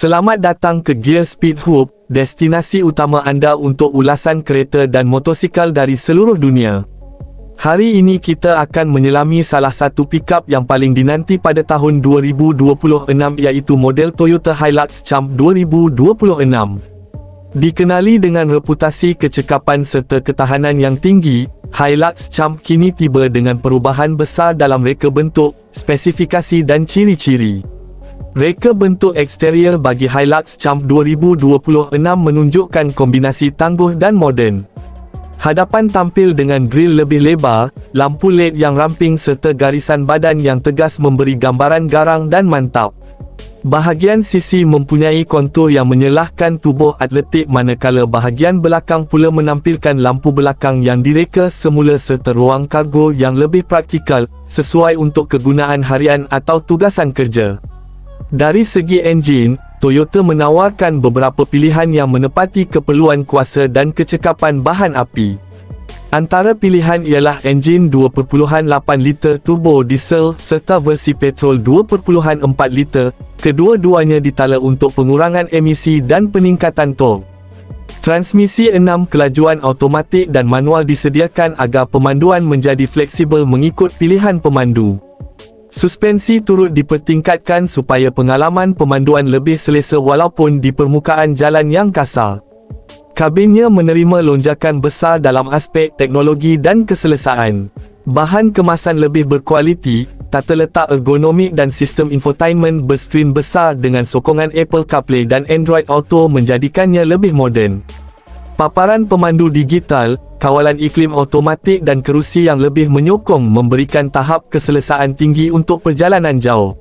Selamat datang ke Gear Speed Hub, destinasi utama anda untuk ulasan kereta dan motosikal dari seluruh dunia. Hari ini kita akan menyelami salah satu pickup yang paling dinanti pada tahun 2026 iaitu model Toyota Hilux Champ 2026. Dikenali dengan reputasi kecekapan serta ketahanan yang tinggi, Hilux Champ kini tiba dengan perubahan besar dalam reka bentuk, spesifikasi dan ciri-ciri. Reka bentuk eksterior bagi Hilux Champ 2026 menunjukkan kombinasi tangguh dan moden. Hadapan tampil dengan grill lebih lebar, lampu LED yang ramping serta garisan badan yang tegas memberi gambaran garang dan mantap. Bahagian sisi mempunyai kontur yang menyelahkan tubuh atletik manakala bahagian belakang pula menampilkan lampu belakang yang direka semula serta ruang kargo yang lebih praktikal, sesuai untuk kegunaan harian atau tugasan kerja. Dari segi enjin, Toyota menawarkan beberapa pilihan yang menepati keperluan kuasa dan kecekapan bahan api. Antara pilihan ialah enjin 2.8 liter turbo diesel serta versi petrol 2.4 liter, kedua-duanya ditala untuk pengurangan emisi dan peningkatan torque. Transmisi 6 kelajuan automatik dan manual disediakan agar pemanduan menjadi fleksibel mengikut pilihan pemandu. Suspensi turut dipertingkatkan supaya pengalaman pemanduan lebih selesa walaupun di permukaan jalan yang kasar. Kabinnya menerima lonjakan besar dalam aspek teknologi dan keselesaan. Bahan kemasan lebih berkualiti, tata letak ergonomik dan sistem infotainment berskrin besar dengan sokongan Apple CarPlay dan Android Auto menjadikannya lebih moden. Paparan pemandu digital, kawalan iklim automatik dan kerusi yang lebih menyokong memberikan tahap keselesaan tinggi untuk perjalanan jauh.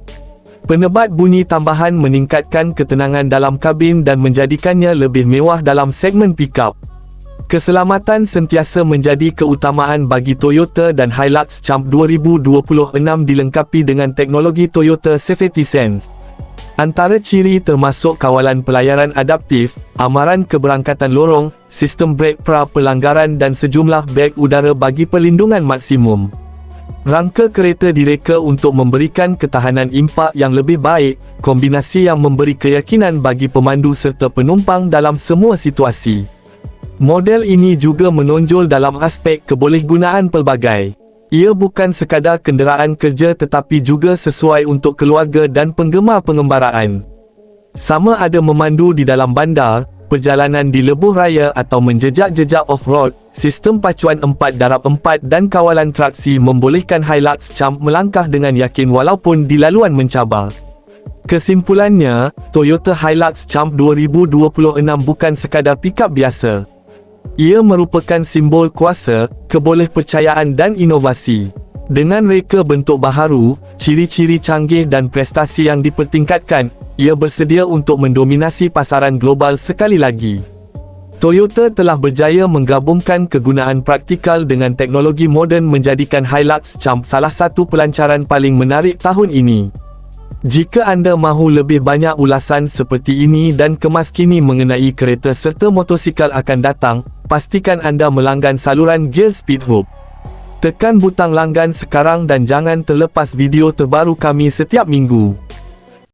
Penebat bunyi tambahan meningkatkan ketenangan dalam kabin dan menjadikannya lebih mewah dalam segmen pickup. Keselamatan sentiasa menjadi keutamaan bagi Toyota dan Hilux Champ 2026 dilengkapi dengan teknologi Toyota Safety Sense. Antara ciri termasuk kawalan pelayaran adaptif, amaran keberangkatan lorong, sistem brek pra pelanggaran dan sejumlah beg udara bagi perlindungan maksimum. Rangka kereta direka untuk memberikan ketahanan impak yang lebih baik, kombinasi yang memberi keyakinan bagi pemandu serta penumpang dalam semua situasi. Model ini juga menonjol dalam aspek kebolehgunaan pelbagai. Ia bukan sekadar kenderaan kerja tetapi juga sesuai untuk keluarga dan penggemar pengembaraan. Sama ada memandu di dalam bandar, perjalanan di lebuh raya atau menjejak-jejak off-road, sistem pacuan 4 darab 4 dan kawalan traksi membolehkan Hilux Champ melangkah dengan yakin walaupun di laluan mencabar. Kesimpulannya, Toyota Hilux Champ 2026 bukan sekadar pickup biasa. Ia merupakan simbol kuasa, kebolehpercayaan dan inovasi. Dengan reka bentuk baharu, ciri-ciri canggih dan prestasi yang dipertingkatkan, ia bersedia untuk mendominasi pasaran global sekali lagi. Toyota telah berjaya menggabungkan kegunaan praktikal dengan teknologi moden menjadikan Hilux Champ salah satu pelancaran paling menarik tahun ini. Jika anda mahu lebih banyak ulasan seperti ini dan kemaskini mengenai kereta serta motosikal akan datang, pastikan anda melanggan saluran Gear Speed Hub. Tekan butang langgan sekarang dan jangan terlepas video terbaru kami setiap minggu.